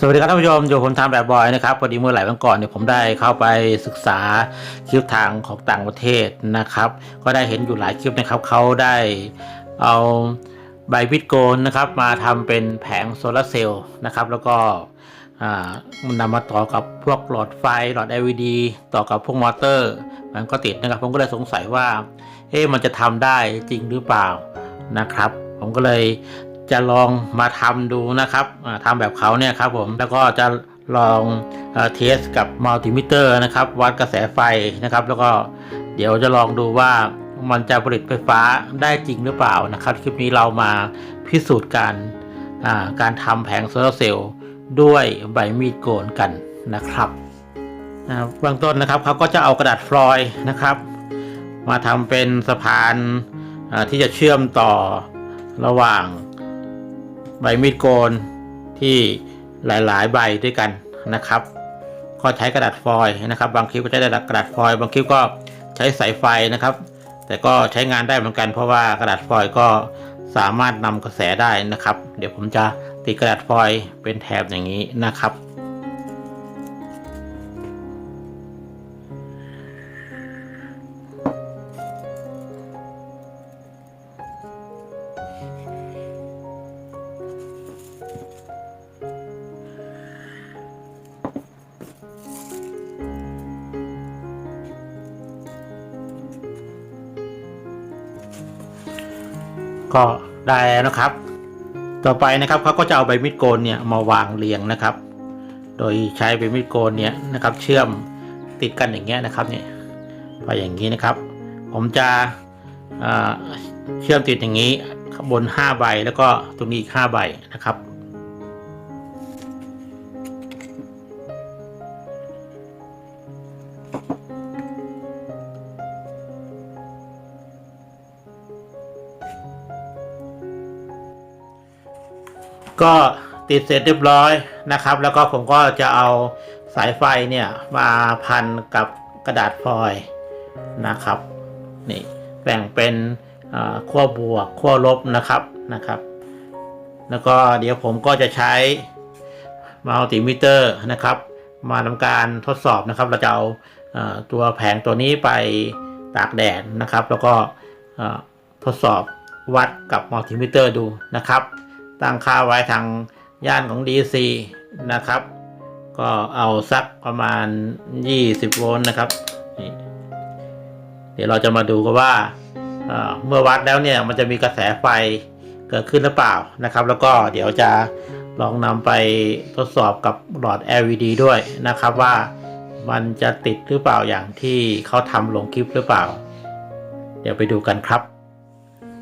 สวัสดีครับท่านผู้ชมอยู่ผมทำแบบบอยนะครับพอดีเมื่อหลายวันก่อนเนี่ยผมได้เข้าไปศึกษาคลิปทางของต่างประเทศนะครับ ก็ได้เห็นอยู่หลายคลิปนะครับเขาได้เอาใบบิตโกนนะครับมาทำเป็นแผงโซลาร์เซลล์นะครับแล้วก็อ่ามันนำมาต่อกับพวกหลอดไฟหลอด LED ต่อกับพวกมอเตอร์ มันก็ติดนะครับ ผมก็เลยสงสัยว่าเอ๊ะมันจะทำได้จริงหรือเปล่านะครับ ผมก็เลย จะลองมาทำดูนะครับอ่าทำแบบเขาเนี่ยครับผมแล้วก็จะลองเทสกับมัลติมิเตอร์นะครับ วัดกระแสไฟนะครับ แล้วก็เดี๋ยวจะลองดูว่ามันจะผลิตไฟฟ้าได้จริงหรือเปล่านะครับ คลิปนี้เรามาพิสูจน์การการทำแผงโซลาร์เซลล์ด้วยใบมีดโกนกันนะครับอ่าเบื้องต้นนะครับเขาก็จะเอากระดาษฟลอยด์นะครับ มาทำเป็นสะพานที่จะเชื่อมต่อระหว่าง ใบมีดโกนที่หลายๆ ใบด้วยกันนะครับ ก็ใช้กระดาษฟอยล์นะครับ บางคลิปก็ใช้กระดาษฟอยล์บางคลิปก็ใช้สายไฟนะครับ แต่ก็ใช้งานได้เหมือนกัน เพราะว่ากระดาษฟอยล์ก็สามารถนำกระแสได้นะครับ เดี๋ยวผมจะติดกระดาษฟอยล์เป็นแถบอย่างนี้นะครับ ก็ได้แล้วนะครับ ต่อไปนะครับเขาก็จะเอาใบมีดโกนเนี่ยมาวางเรียงนะครับ โดยใช้ใบมีดโกนเนี่ยนะครับ เชื่อมติดกันอย่างเงี้ยนะครับเนี่ยไปอย่างนี้นะครับ ผมจะเชื่อมติดอย่างนี้บน 5 ใบแล้วก็ตรงนี้อีก5ใบนะครับ ก็ติดเสร็จเรียบร้อยนะครับ แล้วก็ผมก็จะเอาสายไฟเนี่ยมาพันกับกระดาษฟอยล์นะครับนี่แบ่งเป็นขั้วบวกขั้วลบนะครับนะครับ แล้วก็เดี๋ยวผมก็จะใช้มัลติมิเตอร์นะครับ มาทำการทดสอบนะครับ เราจะเอาเอ่อตัวแผงตัวนี้ไปตากแดดนะครับ แล้วก็ทดสอบวัดกับมัลติมิเตอร์ดูนะครับ ตั้งค่าไว้ทางย่านของ DC นะครับ ก็เอาสักประมาณ 20 โวลต์นะครับนี่เดี๋ยวเราจะมาดูกันว่าเอ่อเมื่อวัดแล้วเนี่ยมันจะมีกระแสไฟเกิดขึ้นหรือเปล่านะครับ แล้วก็เดี๋ยวจะลองนำไปทดสอบกับหลอด LED ด้วยนะครับว่ามันจะติดหรือเปล่าอย่างที่เขาทำลงคลิปหรือเปล่า เดี๋ยวไปดูกันครับ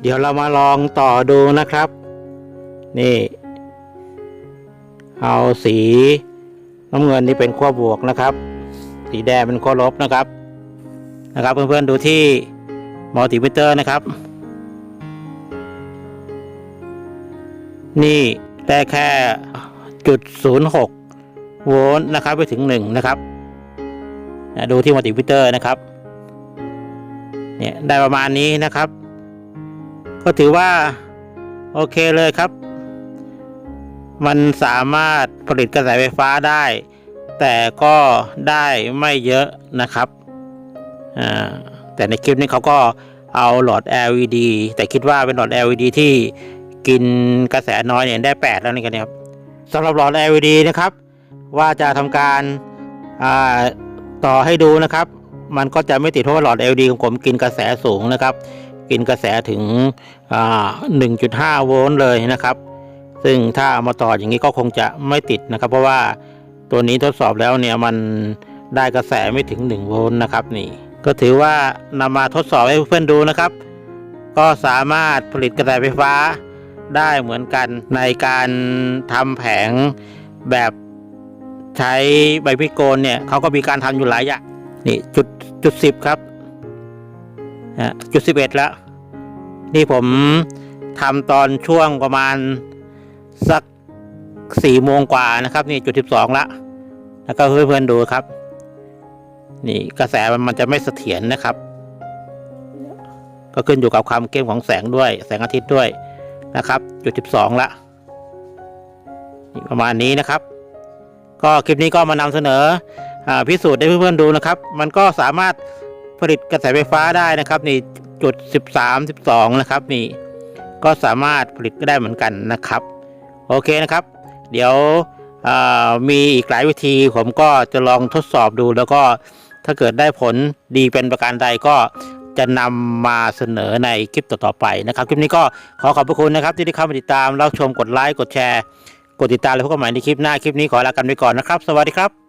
เดี๋ยวเรามาลองต่อดูนะครับ นี่ เอาสีน้ำเงินนี่เป็นขั้วบวกนะครับ สีแดงเป็นขั้วลบนะครับนะครับ เพื่อนๆดูที่มัลติมิเตอร์นะครับ นี่ได้แค่จุดศูนย์หกโวลต์นะครับไปถึงหนึ่งนะครับดูที่มัลติมิเตอร์นะครับเนี่ยได้ประมาณนี้นะครับ ก็ถือว่า โอเคเลยครับ มันสามารถผลิตกระแสไฟฟ้าได้ แต่ก็ได้ไม่เยอะนะครับแต่ในคลิปนี้เขาก็เอาหลอด LED แต่คิดว่าเป็นหลอด LED ที่กินกระแสน้อยเนี่ยได้ 8 แล้วนี่กันนะครับสำหรับหลอด LED นะครับ ว่าจะทำการาต่อให้ดูนะครับ มันก็จะไม่ติดเพราะว่าหลอด LED ของผมกินกระแสสูงนะครับ กินกระแสถึง 1.5 โวลต์เลยนะครับ ซึ่งถ้าเอามาต่ออย่างนี้ก็คงจะไม่ติดนะครับ เพราะว่าตัวนี้ทดสอบแล้วเนี่ยมันได้กระแสไม่ถึง1โวลต์นะครับนี่ ก็ถือว่านำมาทดสอบให้เพื่อนดูนะครับ ก็สามารถผลิตกระแสไฟฟ้าได้เหมือนกันในการทำแผงแบบใช้ใบพิโกนเนี่ยเขาก็มีการทำอยู่หลายอย่างนี่จุดจุดสิบครับอะจุดสิบเอ็ดแล้ว นี่ผมทำตอนช่วงประมาณ สักสี่โมงกว่านะครับ นี่จุดสิบสองละ แล้วก็เพื่อนๆดูครับ นี่กระแสมันมันจะไม่เสถียรนะครับ ก็ขึ้นอยู่กับความเข้มของแสงด้วย แสงอาทิตย์ด้วยนะครับ จุดสิบสองละประมาณนี้นะครับ ก็คลิปนี้ก็มานำเสนออพิสูจน์ให้เพื่อนๆดูนะครับ มันก็สามารถผลิตกระแสไฟฟ้าได้นะครับ นี่จุด 13 12 นะครับ นี่ก็สามารถผลิตก็ได้เหมือนกันนะครับ โอเคนะครับ เดี๋ยวมีอีกหลายวิธีผมก็จะลองทดสอบดูแล้วก็ถ้าเกิดได้ผลดีเป็นประการใดก็จะนำมาเสนอในคลิปต่อๆไปนะครับ คลิปนี้ก็ขอขอบพระคุณนะครับ ที่ได้เข้ามาติดตามรับชมกดไลค์กดแชร์ กดติดตามแล้วพบกันใหม่ในคลิปหน้าคลิปนี้ขอลากันไปก่อนนะครับ สวัสดีครับ